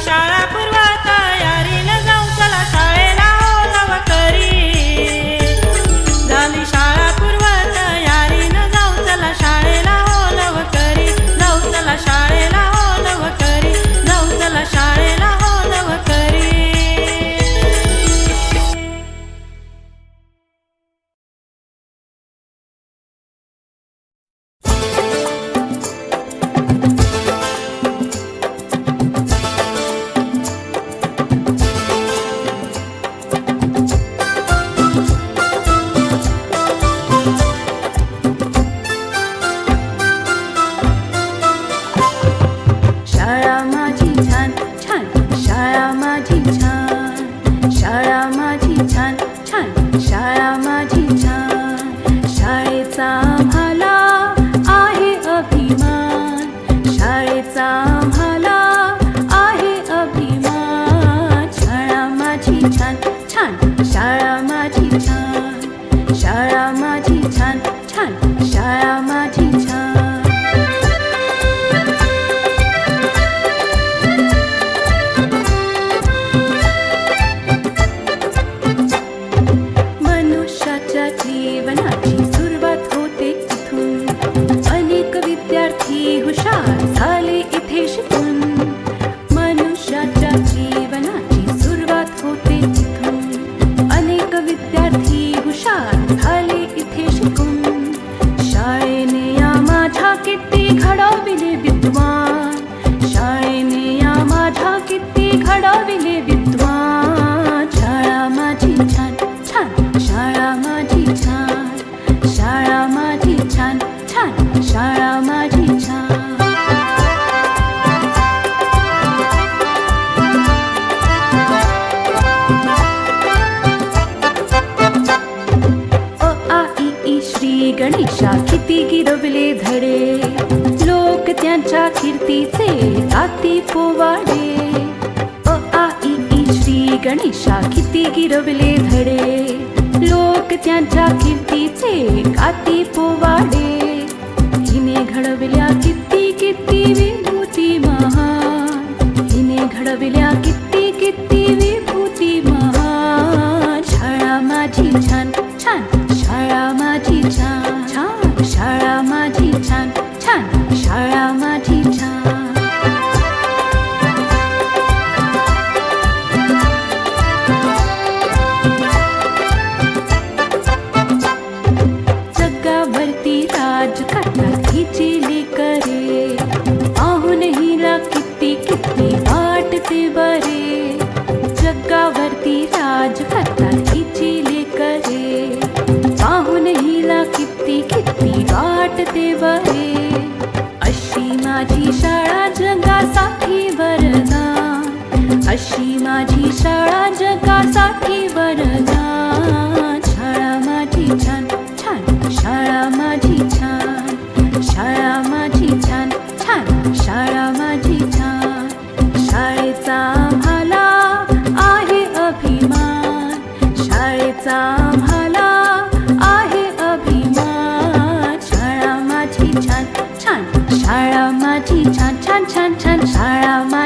Shabbat चढवले धडे. लोक त्यांच्या कीर्तीचे आती पोवाडे. अ आ ई श्री गणेशा किती गिरवले धडे. लोक त्यांच्या कीर्तीचे आती पोवाडे. हिने घडवल्या किती किती विभूती महा हिने घडविल्या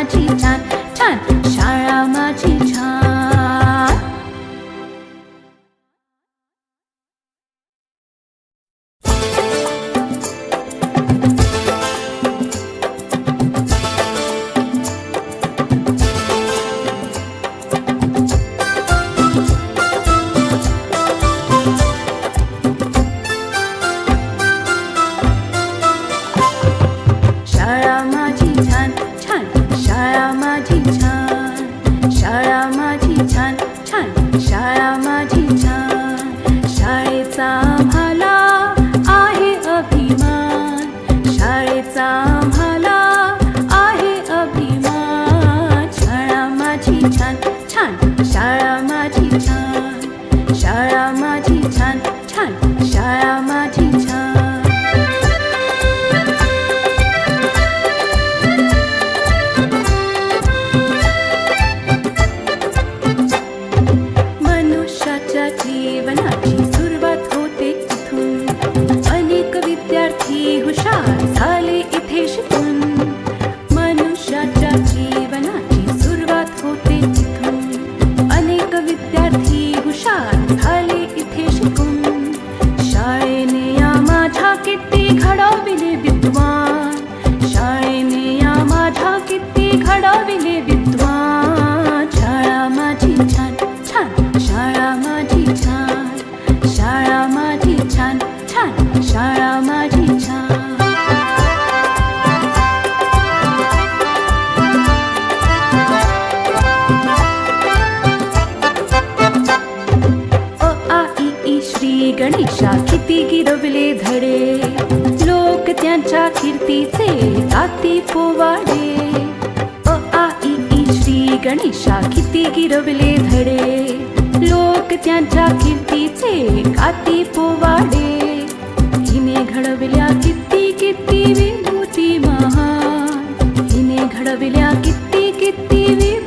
time, time. ಪೂವಾಡೆ ಅ ಶ್ರೀ ಗಣೇಶ किती गिरवले धडे। लोक त्यांच्या कीर्तीचे काती पोवाडे हिने घडविल्या किती किती विभूती महा हिने घडविल्या किती किती विभूती